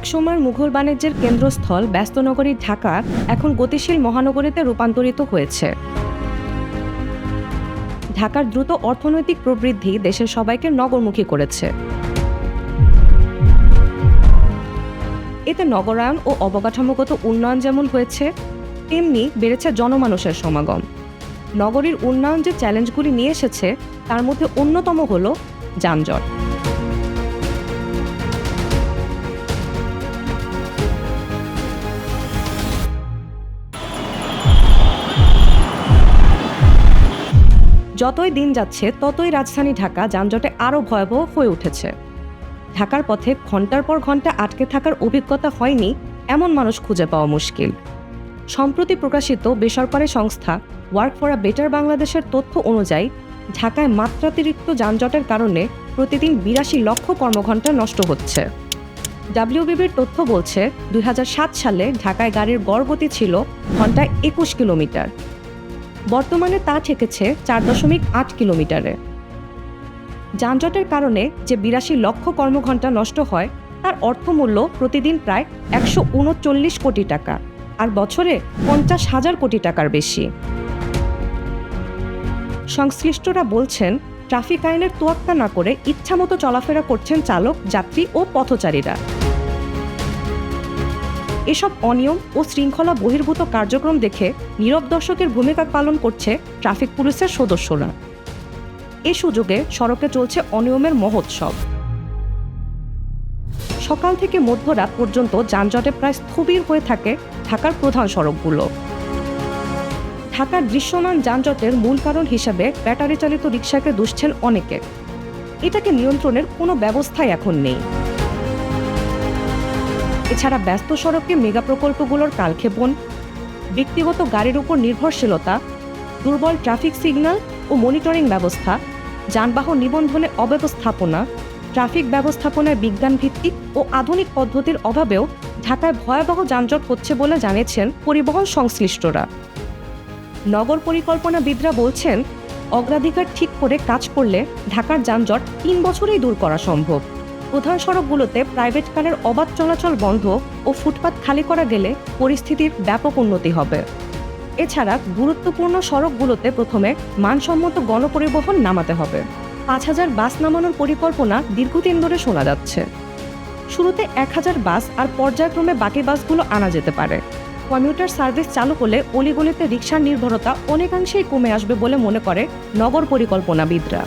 একসময়ের মুঘল বাণিজ্যের কেন্দ্রস্থল ব্যস্ত নগরী ঢাকা এখন গতিশীল মহানগরীতে রূপান্তরিত হয়েছে। ঢাকার দ্রুত অর্থনৈতিক প্রবৃদ্ধি দেশের সবাইকে নগরমুখী করেছে। এতে নগরায়ন ও অবকাঠামোগত উন্নয়ন যেমন হয়েছে, তেমনি বেড়েছে জনমানুষের সমাগম। নগরীর উন্নয়ন যে চ্যালেঞ্জগুলি নিয়ে এসেছে, তার মধ্যে অন্যতম হল যানজট। যতই দিন যাচ্ছে, ততই রাজধানী ঢাকা যানজটে আরও ভয়াবহ হয়ে উঠেছে। ঢাকার পথে ঘণ্টার পর ঘণ্টা আটকে থাকার অভিজ্ঞতা হয়নি এমন মানুষ খুঁজে পাওয়া মুশকিল। সম্প্রতি প্রকাশিত বেসরকারি সংস্থা ওয়ার্ক ফর আ বেটার বাংলাদেশের তথ্য অনুযায়ী, ঢাকায় মাত্রাতিরিক্ত যানজটের কারণে প্রতিদিন বিরাশি লক্ষ কর্মঘণ্টা নষ্ট হচ্ছে। ডাব্লিউবিবির তথ্য বলছে, দুই হাজার সাত সালে ঢাকায় গাড়ির গড় গতি ছিল ঘন্টায় একুশ কিলোমিটার। বর্তমানে তা ঠেকেছে চার দশমিক আট কিলোমিটারে। যানজটের কারণে যে বিরাশি লক্ষ কর্মঘণ্টা নষ্ট হয়, তার অর্থমূল্য প্রতিদিন প্রায় একশো উনচল্লিশ কোটি টাকা, আর বছরে পঞ্চাশ হাজার কোটি টাকার বেশি। সংশ্লিষ্টরা বলছেন, ট্রাফিক আইনের তোয়াক্কা না করে ইচ্ছামতো চলাফেরা করছেন চালক, যাত্রী ও পথচারীরা। এসব অনিয়ম ও শৃঙ্খলা বহির্ভূত কার্যক্রম দেখে নীরব দর্শকের ভূমিকা পালন করছে ট্রাফিক পুলিশের সদস্যরা। এ সুযোগে সড়কে চলছে অনিয়মের মহোৎসব। সকাল থেকে মধ্যরাত পর্যন্ত যানজটে প্রায় স্থবির হয়ে থাকে ঢাকার প্রধান সড়কগুলো। ঢাকার দৃশ্যমান যানজটের মূল কারণ হিসেবে ব্যাটারি চালিত রিক্সাকে দুষছেন অনেকে। এটাকে নিয়ন্ত্রণের কোনো ব্যবস্থাই এখন নেই। এছাড়া ব্যস্ত সড়কে মেগা প্রকল্পগুলোর কালক্ষেপণ, ব্যক্তিগত গাড়ির উপর নির্ভরশীলতা, দুর্বল ট্রাফিক সিগন্যাল ও মনিটরিং ব্যবস্থা, যানবাহন নিবন্ধনে অব্যবস্থাপনা, ট্রাফিক ব্যবস্থাপনায় বিজ্ঞান ভিত্তিক ও আধুনিক পদ্ধতির অভাবেও ঢাকায় ভয়াবহ যানজট হচ্ছে বলে জানিয়েছেন পরিবহন সংশ্লিষ্টরা। নগর পরিকল্পনাবিদরা বলছেন, অগ্রাধিকার ঠিক করে কাজ করলে ঢাকার যানজট তিন বছরেই দূর করা সম্ভব। প্রধান সড়কগুলোতে প্রাইভেট কারের অবাধ চলাচল বন্ধ ও ফুটপাত খালি করা গেলে পরিস্থিতির ব্যাপক উন্নতি হবে। এছাড়া গুরুত্বপূর্ণ সড়কগুলোতে প্রথমে মানসম্মত গণপরিবহন নামাতে হবে। পাঁচ হাজার বাস নামানোর পরিকল্পনা দীর্ঘদিন ধরে শোনা যাচ্ছে। শুরুতে এক হাজার বাস আর পর্যায়ক্রমে বাকি বাসগুলো আনা যেতে পারে। কমিউটার সার্ভিস চালু হলে অলিগলিতে রিক্সার নির্ভরতা অনেকাংশেই কমে আসবে বলে মনে করে নগর পরিকল্পনাবিদরা।